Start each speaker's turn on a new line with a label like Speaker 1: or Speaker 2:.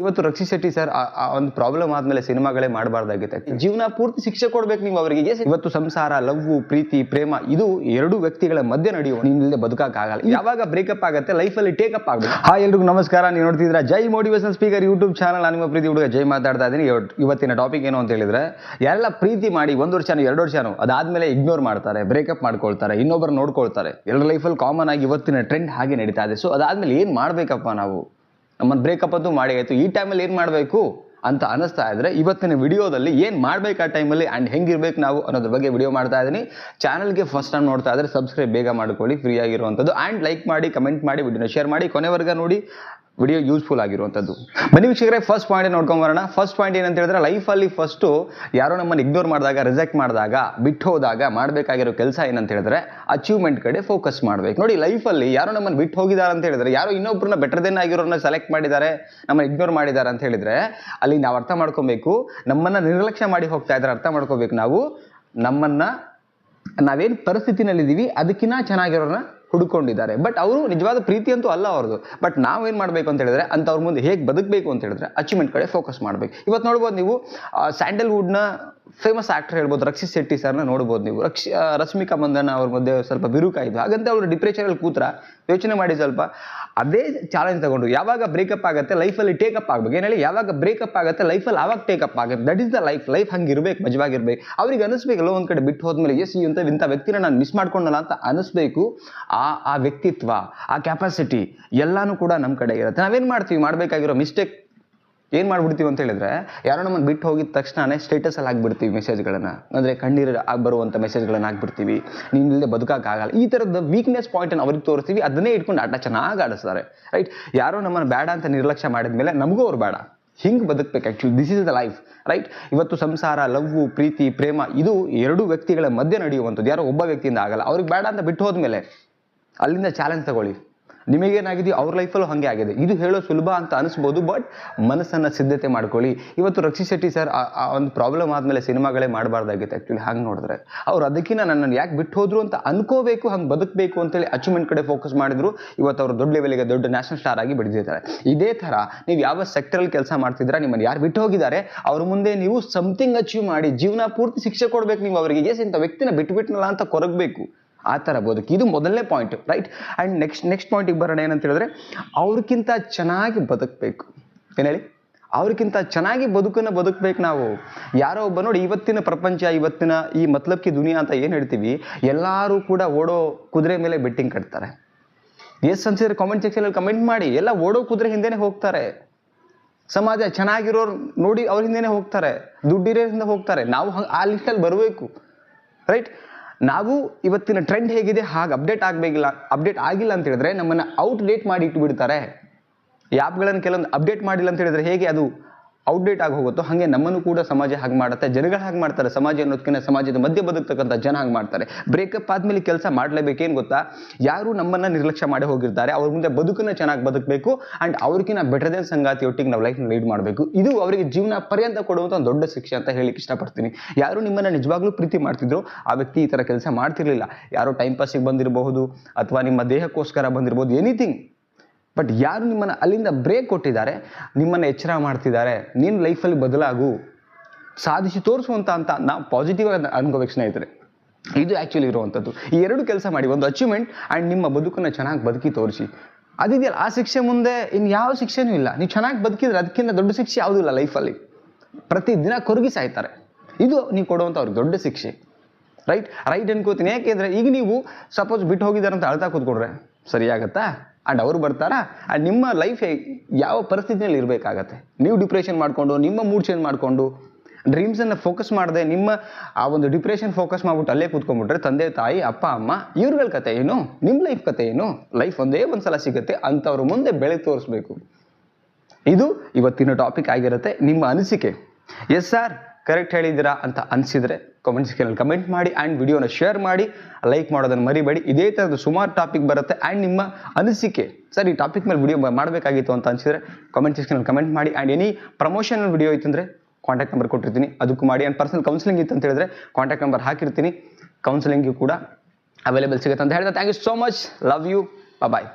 Speaker 1: ಇವತ್ತು ರಕ್ಷಿ ಶೆಟ್ಟಿ ಸರ್ ಒಂದು ಪ್ರಾಬ್ಲಮ್ ಆದ್ಮೇಲೆ ಸಿನಿಮಾಗಳೇ ಮಾಡಬಾರ್ದಾಗಿತ್ತು ಜೀವನ ಪೂರ್ತಿ ಶಿಕ್ಷೆ ಕೊಡ್ಬೇಕು ನೀವು ಅವರಿಗೆ. ಇವತ್ತು ಸಂಸಾರ ಲವ್ ಪ್ರೀತಿ ಪ್ರೇಮ ಇದು ಎರಡು ವ್ಯಕ್ತಿಗಳ ಮಧ್ಯೆ ನಡೆಯುವ ನಿಮ್ಮಿಂದ ಬದುಕಕ್ಕಾಗಲ್ಲ. ಯಾವಾಗ ಬ್ರೇಕಪ್ ಆಗುತ್ತೆ ಲೈಫಲ್ಲಿ ಟೇಕಪ್ ಆಗಬೇಕು. ಹಾ ಎಲ್ರಿಗೂ ನಮಸ್ಕಾರ ನೀವು ನೋಡ್ತಿದ್ರ Jai motivation speaker YouTube channel ನಾನು ನಿಮ್ಮ ಪ್ರೀತಿ ಹುಡುಗ ಜೈ ಮಾತಾಡ್ತಾ ಇದ್ದೀನಿ. ಇವತ್ತಿನ ಟಾಪಿಕ್ ಏನು ಅಂತ ಹೇಳಿದ್ರೆ ಎಲ್ಲ ಪ್ರೀತಿ ಮಾಡಿ ಒಂದು ವರ್ಷನೋ ಎರಡು ವರ್ಷನೋ ಅದಾದ್ಮೇಲೆ ಇಗ್ನೋರ್ ಮಾಡ್ತಾರೆ ಬ್ರೇಕಪ್ ಮಾಡ್ಕೊಳ್ತಾರೆ ಇನ್ನೊಬ್ಬರು ನೋಡ್ಕೊಳ್ತಾರೆ. ಎಲ್ಲರ ಲೈಫಲ್ಲಿ ಕಾಮನ್ ಆಗಿ ಇವತ್ತಿನ ಟ್ರೆಂಡ್ ಹಾಗೆ ನಡೀತಾ ಇದೆ. ಸೊ ಅದಾದ್ಮೇಲೆ ಏನು ಮಾಡಬೇಕಪ್ಪ ನಾವು? ನಮ್ಮನ್ನು ಬ್ರೇಕಪ್ ಅಂತೂ ಮಾಡಿ ಆಯ್ತು. ಈ ಟೈಮಲ್ಲಿ ಏನು ಮಾಡಬೇಕು ಅಂತ ಅನಿಸ್ತಾ ಇದ್ರೆ ಇವತ್ತಿನ ವಿಡಿಯೋದಲ್ಲಿ ಏನು ಮಾಡ್ಬೇಕು ಆ ಟೈಮಲ್ಲಿ ಆ್ಯಂಡ್ ಹೆಂಗಿರ್ಬೇಕು ನಾವು ಅನ್ನೋದ್ರ ಬಗ್ಗೆ ವಿಡಿಯೋ ಮಾಡ್ತಾ ಇದ್ದೀನಿ. ಚಾನಲ್ಗೆ ಫಸ್ಟ್ ಟೈಮ್ ನೋಡ್ತಾ ಇದ್ರೆ ಸಬ್ಸ್ಕ್ರೈಬ್ ಬೇಗ ಮಾಡ್ಕೊಳ್ಳಿ ಫ್ರೀ ಆಗಿರುವಂಥದ್ದು. ಆ್ಯಂಡ್ ಲೈಕ್ ಮಾಡಿ ಕಮೆಂಟ್ ಮಾಡಿ ವಿಡಿಯೋನ ಶೇರ್ ಮಾಡಿ, ಕೊನೆವರೆಗೆ ನೋಡಿ. ವಿಡಿಯೋ ಯೂಸ್ಫುಲ್ ಆಗಿರುವಂಥದ್ದು ಬನ್ನಿ ವೀಕ್ಷಕರೇ ಫಸ್ಟ್ ಪಾಯಿಂಟ್ ನೋಡ್ಕೊಂಡು ಬರೋಣ. ಫಸ್ಟ್ ಪಾಯಿಂಟ್ ಏನಂತ ಹೇಳಿದ್ರೆ ಲೈಫಲ್ಲಿ ಫಸ್ಟು ಯಾರೋ ನಮ್ಮನ್ನು ಇಗ್ನೋರ್ ಮಾಡಿದಾಗ ರಿಜೆಕ್ಟ್ ಮಾಡಿದಾಗ ಬಿಟ್ಟು ಹೋದಾಗ ಮಾಡಬೇಕಾಗಿರೋ ಕೆಲಸ ಏನಂತ ಹೇಳಿದ್ರೆ ಅಚೀವ್ಮೆಂಟ್ ಕಡೆ ಫೋಕಸ್ ಮಾಡಬೇಕು. ನೋಡಿ ಲೈಫಲ್ಲಿ ಯಾರೋ ನಮ್ಮನ್ನು ಬಿಟ್ಟು ಹೋಗಿದ್ದಾರೆ ಅಂತ ಹೇಳಿದ್ರೆ, ಯಾರೋ ಇನ್ನೊಬ್ಬರನ್ನ ಬೆಟರ್ ದೆನ್ ಆಗಿರೋರನ್ನ ಸೆಲೆಕ್ಟ್ ಮಾಡಿದ್ದಾರೆ, ನಮ್ಮನ್ನು ಇಗ್ನೋರ್ ಮಾಡಿದ್ದಾರೆ ಅಂತ ಹೇಳಿದ್ರೆ, ಅಲ್ಲಿ ನಾವು ಅರ್ಥ ಮಾಡ್ಕೊಬೇಕು. ನಮ್ಮನ್ನು ನಿರ್ಲಕ್ಷ್ಯ ಮಾಡಿ ಹೋಗ್ತಾ ಇದ್ದಾರೆ ಅರ್ಥ ಮಾಡ್ಕೋಬೇಕು ನಾವು. ನಮ್ಮನ್ನು ನಾವೇನು ಪರಿಸ್ಥಿತಿನಲ್ಲಿದ್ದೀವಿ ಅದಕ್ಕಿಂತ ಚೆನ್ನಾಗಿರೋರನ್ನ ಹುಡುಕೊಂಡಿದ್ದಾರೆ. ಬಟ್ ಅವರು ನಿಜವಾದ ಪ್ರೀತಿ ಅಂತೂ ಅಲ್ಲ ಅವ್ರದ್ದು. ಬಟ್ ನಾವೇನು ಮಾಡಬೇಕು ಅಂತ ಹೇಳಿದ್ರೆ ಅಂತ ಅವ್ರ ಮುಂದೆ ಹೇಗೆ ಬದುಕಬೇಕು ಅಂತ ಹೇಳಿದ್ರೆ ಅಚೀವ್ಮೆಂಟ್ ಕಡೆ ಫೋಕಸ್ ಮಾಡಬೇಕು. ಇವತ್ತು ನೋಡ್ಬೋದು ನೀವು ಸ್ಯಾಂಡಲ್ವುಡ್ನ ಫೇಮಸ್ ಆಕ್ಟರ್ ಹೇಳ್ಬೋದು ರಕ್ಷಿತ್ ಶೆಟ್ಟಿ ಸರ್ನ ನೋಡ್ಬೋದು ನೀವು. ರಕ್ಷಿ ರಶ್ಮಿಕಾ ಮಂದಣ್ಣ ಅವ್ರ ಮಧ್ಯೆ ಸ್ವಲ್ಪ ಬಿರುಕಾಯಿತು ಹಾಗಂತ ಅವರು ಡಿಪ್ರೆಷನಲ್ಲಿ ಕೂತ್ರ, ಯೋಚನೆ ಮಾಡಿ ಸ್ವಲ್ಪ ಅದೇ ಚಾಲೆಂಜ್ ತಗೊಂಡು, ಯಾವಾಗ ಬ್ರೇಕಪ್ ಆಗುತ್ತೆ ಲೈಫಲ್ಲಿ ಟೇಕಪ್ ಆಗಬೇಕು. ಏನು ಹೇಳಿ, ಯಾವಾಗ ಬ್ರೇಕಪ್ ಆಗುತ್ತೆ ಲೈಫಲ್ಲಿ ಆವಾಗ ಟೇಕಪ್ ಆಗುತ್ತೆ. That is the life life ಹಂಗೆ ಇರ್ಬೇಕು, ಮಜವಾಗಿರ್ಬೇಕು. ಅವ್ರಿಗೆ ಅನಿಸ್ಬೇಕಲ್ಲ ಒಂದು ಕಡೆ ಬಿಟ್ಟು ಹೋದ್ಮೇಲೆ, ಎಸ್ ಇಂಥ ಇಂಥ ವ್ಯಕ್ತಿನ ನಾನು ಮಿಸ್ ಮಾಡ್ಕೊಂಡಲ್ಲ ಅಂತ ಅನಿಸ್ಬೇಕು. ಆ ಆ ವ್ಯಕ್ತಿತ್ವ, ಆ ಕೆಪಾಸಿಟಿ ಎಲ್ಲಾನು ಕೂಡ ನಮ್ಮ ಕಡೆ ಇರುತ್ತೆ. ನಾವೇನು ಮಾಡ್ತೀವಿ, ಮಾಡಬೇಕಾಗಿರೋ ಮಿಸ್ಟೇಕ್ ಏನು ಮಾಡ್ಬಿಡ್ತೀವಿ ಅಂತ ಹೇಳಿದ್ರೆ, ಯಾರೋ ನಮ್ಮನ್ನು ಬಿಟ್ಟು ಹೋಗಿದ ತಕ್ಷಣನೇ ಸ್ಟೇಟಸಲ್ಲಿ ಹಾಕ್ಬಿಡ್ತೀವಿ ಮೆಸೇಜ್ಗಳನ್ನು ಅಂದರೆ ಕಣ್ಣೀರು ಆಗಿ ಬರುವಂಥ ಮೆಸೇಜ್ಗಳನ್ನು ಹಾಕ್ಬಿಡ್ತೀವಿ ನಿನ್ನಿಲ್ಲದೆ ಬದುಕೋಕ್ಕಾಗಲ್ಲ ಈ ಥರದ ವೀಕ್ನೆಸ್ ಪಾಯಿಂಟನ್ನು ಅವ್ರಿಗೆ ತೋರಿಸ್ತೀವಿ. ಅದನ್ನೇ ಇಟ್ಕೊಂಡು ಆಟ ಚೆನ್ನಾಗಿ ಆಡಿಸ್ತಾರೆ. ರೈಟ್ ಯಾರೋ ನಮ್ಮನ್ನು ಬೇಡ ಅಂತ ನಿರ್ಲಕ್ಷ್ಯ ಮಾಡಿದ್ಮೇಲೆ ನಮಗೂ ಅವ್ರು ಬೇಡ. ಹಿಂಗೆ ಬದುಕಬೇಕು actually this is the life right ಇವತ್ತು ಸಂಸಾರ ಲವ್ ಪ್ರೀತಿ, ಪ್ರೇಮ, ಇದು ಎರಡು ವ್ಯಕ್ತಿಗಳ ಮಧ್ಯೆ ನಡೆಯುವಂಥದ್ದು. ಯಾರೋ ಒಬ್ಬ ವ್ಯಕ್ತಿಯಿಂದ ಆಗಲ್ಲ. ಅವ್ರಿಗೆ ಬೇಡ ಅಂತ ಬಿಟ್ಟು ಹೋದ್ಮೇಲೆ ಅಲ್ಲಿಂದ ಚಾಲೆಂಜ್ ತಗೊಳ್ಳಿ. ನಿಮಗೇನಾಗಿದೆಯೋ ಅವ್ರ ಲೈಫಲ್ಲೂ ಹಾಗೆ ಆಗಿದೆ. ಇದು ಹೇಳೋ ಸುಲಭ ಅಂತ ಅನಿಸ್ಬೋದು ಬಟ್ ಮನಸ್ಸನ್ನು ಸಿದ್ಧತೆ ಮಾಡ್ಕೊಳ್ಳಿ. ಇವತ್ತು ರಕ್ಷಿ ಶೆಟ್ಟಿ ಸರ್ ಆ ಒಂದು ಪ್ರಾಬ್ಲಮ್ ಆದಮೇಲೆ ಸಿನಿಮಾಗಳೇ ಮಾಡಬಾರ್ದಾಗಿತ್ತು ಆ್ಯಕ್ಚುಲಿ ಹಂಗೆ ನೋಡಿದ್ರೆ. ಅವ್ರು ಅದಕ್ಕಿಂತ ನನ್ನನ್ನು ಯಾಕೆ ಬಿಟ್ಟು ಹೋದ್ರು ಅಂತ ಅನ್ಕೋಬೇಕು, ಹಂಗೆ ಬದುಕಬೇಕು ಅಂತೇಳಿ ಅಚೀವ್ಮೆಂಟ್ ಕಡೆ ಫೋಕಸ್ ಮಾಡಿದ್ರು. ಇವತ್ತು ಅವರು ದೊಡ್ಡ ಲೆವೆಲ್ಗೆ ದೊಡ್ಡ ನ್ಯಾಷನಲ್ ಸ್ಟಾರ್ ಆಗಿ ಬೆಳೆದಿದ್ದಾರೆ ಇದೇ ಥರ ನೀವು ಯಾವ ಸೆಕ್ಟರಲ್ಲಿ ಕೆಲಸ ಮಾಡ್ತಿದ್ದೀರಾ, ನಿಮ್ಮನ್ನು ಯಾರು ಬಿಟ್ಟು ಹೋಗಿದ್ದಾರೆ, ಅವ್ರ ಮುಂದೆ ನೀವು ಸಮಥಿಂಗ್ ಅಚೀವ್ ಮಾಡಿ, ಜೀವನ ಪೂರ್ತಿ ಶಿಕ್ಷೆ ಕೊಡಬೇಕು, ನೀವು ಅವರಿಗೆ ಎಸ್ ಇಂಥ ವ್ಯಕ್ತಿನ ಬಿಟ್ಟು ಬಿಟ್ನಲ್ಲ ಅಂತ ಕೊರಗಬೇಕು. ಆ ಥರ ಬದುಕು ಇದು ಮೊದಲನೇ point right and next next ಪಾಯಿಂಟಿಗೆ ಬರೋಣ ಏನಂತ ಹೇಳಿದ್ರೆ ಅವ್ರಿಗಿಂತ ಚೆನ್ನಾಗಿ ಬದುಕಬೇಕು. ಏನು ಹೇಳಿ? ಅವ್ರಿಗಿಂತ ಚೆನ್ನಾಗಿ ಬದುಕನ್ನು ಬದುಕಬೇಕು ನಾವು. ಯಾರೋ ಒಬ್ಬ ನೋಡಿ, ಇವತ್ತಿನ ಪ್ರಪಂಚ, ಇವತ್ತಿನ ಈ ಮತ್ಲಬ್ಕಿ ದುನಿಯಾ ಅಂತ ಏನು ಹೇಳ್ತೀವಿ, ಎಲ್ಲರೂ ಕೂಡ ಓಡೋ ಕುದುರೆ ಮೇಲೆ ಬೆಟ್ಟಿಂಗ್ ಕಟ್ತಾರೆ. ಎಸ್ ಅನ್ಸಿದ್ರೆ ಕಾಮೆಂಟ್ ಸೆಕ್ಷನಲ್ಲಿ ಕಮೆಂಟ್ ಮಾಡಿ, ಎಲ್ಲ ಓಡೋ ಕುದುರೆ ಹಿಂದೆನೆ ಹೋಗ್ತಾರೆ. ಸಮಾಜ ಚೆನ್ನಾಗಿರೋರು ನೋಡಿ ಅವ್ರ ಹಿಂದೆನೆ ಹೋಗ್ತಾರೆ. ದುಡ್ಡಿರೋರಿಂದ ಹೋಗ್ತಾರೆ. ನಾವು ಆ ಲಿಸ್ಟಲ್ಲಿ ಬರಬೇಕು ರೈಟ್ ನಾವು ಇವತ್ತಿನ ಟ್ರೆಂಡ್ ಹೇಗಿದೆ, ಹಾಗೆ ಅಪ್ಡೇಟ್ ಆಗಬೇಕಿಲ್ಲ ಅಪ್ಡೇಟ್ ಆಗಿಲ್ಲ ಅಂತ ಹೇಳಿದ್ರೆ ನಮ್ಮನ್ನು ಔಟ್ಡೇಟ್ ಮಾಡಿ ಇಟ್ಬಿಡ್ತಾರೆ. ಈ ಆ್ಯಪ್ಗಳನ್ನು ಕೆಲವೊಂದು ಅಪ್ಡೇಟ್ ಮಾಡಿಲ್ಲ ಅಂತ ಹೇಳಿದ್ರೆ ಹೇಗೆ ಅದು ಔಟ್ಡೇಟ್ ಆಗಿ ಹೋಗುತ್ತೋ ಹಾಗೆ ನಮ್ಮನ್ನು ಕೂಡ ಸಮಾಜ ಹಾಗೆ ಮಾಡುತ್ತೆ. ಜನಗಳು ಹಾಗೆ ಮಾಡ್ತಾರೆ. ಸಮಾಜ ಅನ್ನೋದಕ್ಕಿಂತ ಸಮಾಜದ ಮಧ್ಯೆ ಬದುಕ್ತಕ್ಕಂಥ ಜನ ಹಾಗೆ ಮಾಡ್ತಾರೆ. ಬ್ರೇಕಪ್ ಆದಮೇಲೆ ಕೆಲಸ ಮಾಡಲೇಬೇಕೇನು ಗೊತ್ತಾ? ಯಾರು ನಮ್ಮನ್ನು ನಿರ್ಲಕ್ಷ್ಯ ಮಾಡಿ ಹೋಗಿರ್ತಾರೆ. ಅವ್ರ ಮುಂದೆ ಬದುಕನ್ನು ಚೆನ್ನಾಗಿ ಬದುಕಬೇಕು ಆ್ಯಂಡ್ ಅವ್ರಿಗಿಂತ ಬೆಟರ್ ದೆನ್ ಸಂಗಾತಿಯೊಟ್ಟಿಗೆ ನಾವು ಲೈಫ್ನ ಲೀಡ್ ಮಾಡಬೇಕು. ಇದು ಅವರಿಗೆ ಜೀವನ ಪರ್ಯಂತ ಕೊಡುವಂಥ ದೊಡ್ಡ ಶಿಕ್ಷೆ ಅಂತ ಹೇಳಿಕ್ಕೆ ಇಷ್ಟಪಡ್ತೀನಿ. ಯಾರು ನಿಮ್ಮನ್ನು ನಿಜವಾಗ್ಲೂ ಪ್ರೀತಿ ಮಾಡ್ತಿದ್ರು, ಆ ವ್ಯಕ್ತಿ ಈ ಥರ ಕೆಲಸ ಮಾಡ್ತಿರ್ಲಿಲ್ಲ. ಯಾರೋ ಟೈಮ್ ಪಾಸಿಗೆ ಬಂದಿರಬಹುದು ಅಥವಾ ನಿಮ್ಮ ದೇಹಕ್ಕೋಸ್ಕರ ಬಂದಿರ್ಬೋದು ಎನಿಥಿಂಗ್ ಬಟ್ ಯಾರು ನಿಮ್ಮನ್ನು ಅಲ್ಲಿಂದ ಬ್ರೇಕ್ ಕೊಟ್ಟಿದ್ದಾರೆ, ನಿಮ್ಮನ್ನು ಎಚ್ಚರ ಮಾಡ್ತಿದ್ದಾರೆ, ನೀನು ಲೈಫಲ್ಲಿ ಬದಲಾಗು, ಸಾಧಿಸಿ ತೋರಿಸುವಂತ ಅಂತ ನಾವು ಪಾಸಿಟಿವ್ ಆಗಿ ಅನ್ಕೋಬೇಕು ಸ್ನೇಹಿತರೆ. ಇದು ಆ್ಯಕ್ಚುಲಿ ಇರುವಂಥದ್ದು ಈ ಎರಡು ಕೆಲಸ ಮಾಡಿ, ಒಂದು ಅಚೀವ್ಮೆಂಟ್ ಆ್ಯಂಡ್ ನಿಮ್ಮ ಬದುಕನ್ನು ಚೆನ್ನಾಗಿ ಬದುಕಿ ತೋರಿಸಿ. ಅದಿದೆಯಲ್ಲ ಆ ಶಿಕ್ಷೆ ಮುಂದೆ ಇನ್ನು ಯಾವ ಶಿಕ್ಷೆನೂ ಇಲ್ಲ. ನೀವು ಚೆನ್ನಾಗಿ ಬದುಕಿದ್ರೆ ಅದಕ್ಕಿಂತ ದೊಡ್ಡ ಶಿಕ್ಷೆ ಯಾವುದೂ ಇಲ್ಲ ಲೈಫಲ್ಲಿ ಪ್ರತಿದಿನ ಕೊರಗಿ ಸಾಯ್ತಾರೆ. ಇದು ನೀವು ಕೊಡುವಂಥ ಅವ್ರಿಗೆ ದೊಡ್ಡ ಶಿಕ್ಷೆ. ರೈಟ್ ರೈಟ್ ಅನ್ಕೋತೀನಿ. ಯಾಕೆಂದರೆ ಈಗ ನೀವು ಸಪೋಸ್ ಬಿಟ್ಟು ಹೋಗಿದ್ದಾರೆ ಅಂತ ಅಳ್ತಾ ಕೂತ್ಕೊಂಡ್ರೆ ಸರಿಯಾಗತ್ತಾ ಆ್ಯಂಡ್ ಅವ್ರು ಬರ್ತಾರಾ? ಆ್ಯಂಡ್ ನಿಮ್ಮ ಲೈಫ್ ಯಾವ ಪರಿಸ್ಥಿತಿಯಲ್ಲಿ ಇರಬೇಕಾಗತ್ತೆ? ನೀವು ಡಿಪ್ರೆಷನ್ ಮಾಡಿಕೊಂಡು, ನಿಮ್ಮ ಮೂಡ್ ಚೇಂಜ್ ಮಾಡಿಕೊಂಡು ಡ್ರೀಮ್ಸನ್ನು ಫೋಕಸ್ ಮಾಡದೆ ನಿಮ್ಮ ಆ ಒಂದು ಡಿಪ್ರೆಷನ್ ಫೋಕಸ್ ಮಾಡ್ಬಿಟ್ಟು ಅಲ್ಲೇ ಕೂತ್ಕೊಂಡ್ಬಿಟ್ರೆ ತಂದೆ, ತಾಯಿ, ಅಪ್ಪ, ಅಮ್ಮ, ಇವ್ರುಗಳ ಕತೆ ಏನು? ನಿಮ್ಮ ಲೈಫ್ ಕತೆ ಏನು? ಲೈಫ್ ಒಂದೇ ಒಂದು ಸಲ ಸಿಗುತ್ತೆ, ಅಂಥವ್ರ ಮುಂದೆ ಬೆಳೆ ತೋರಿಸ್ಬೇಕು. ಇದು ಇವತ್ತಿನ ಟಾಪಿಕ್ ಆಗಿರುತ್ತೆ ನಿಮ್ಮ ಅನಿಸಿಕೆ. ಎಸ್ ಸರ್ ಕರೆಕ್ಟ್ ಹೇಳಿದ್ದೀರಾ ಅಂತ ಅನಿಸಿದರೆ ಕಾಮೆಂಟ್ ಸೆಕ್ಷನಲ್ಲಿ ಕಮೆಂಟ್ ಮಾಡಿ ಆ್ಯಂಡ್ ವಿಡಿಯೋನ ಶೇರ್ ಮಾಡಿ ಲೈಕ್ ಮಾಡೋದನ್ನು ಮರಿಬೇಡಿ. ಇದೇ ಥರದ ಸುಮಾರು ಟಾಪಿಕ್ ಬರುತ್ತೆ ಆ್ಯಂಡ್ ನಿಮ್ಮ ಅನಿಸಿಕೆ, ಸರ್ ಈ ಟಾಪಿಕ್ ಮೇಲೆ ವಿಡಿಯೋ ಮಾಡಬೇಕಾಗಿತ್ತು ಅಂತ ಅನಿಸಿದರೆ ಕಾಮೆಂಟ್ ಸೆಕ್ಷನಲ್ಲಿ ಕಮೆಂಟ್ ಮಾಡಿ ಆ್ಯಂಡ್ ಎನಿ ಪ್ರಮೋಷನಲ್ ವಿಡಿಯೋ ಇತ್ತಂದರೆ ಕಾಂಟ್ಯಾಕ್ಟ್ ನಂಬರ್ ಕೊಟ್ಟಿರ್ತೀನಿ. ಅದಕ್ಕೂ ಮಾಡಿ ಆ್ಯಂಡ್ ಪರ್ಸನಲ್ ಕೌನ್ಸಿಲಿಂಗ್ ಇತ್ತು ಅಂತ ಹೇಳಿದ್ರೆ ಕಾಂಟ್ಯಾಕ್ಟ್ ನಂಬರ್ ಹಾಕಿರ್ತೀನಿ. ಕೌನ್ಸಿಲಿಂಗು ಕೂಡ ಅವೈಲೇಬಲ್ ಸಿಗುತ್ತೆ ಅಂತ ಹೇಳ್ತಾ thank you so much love you bye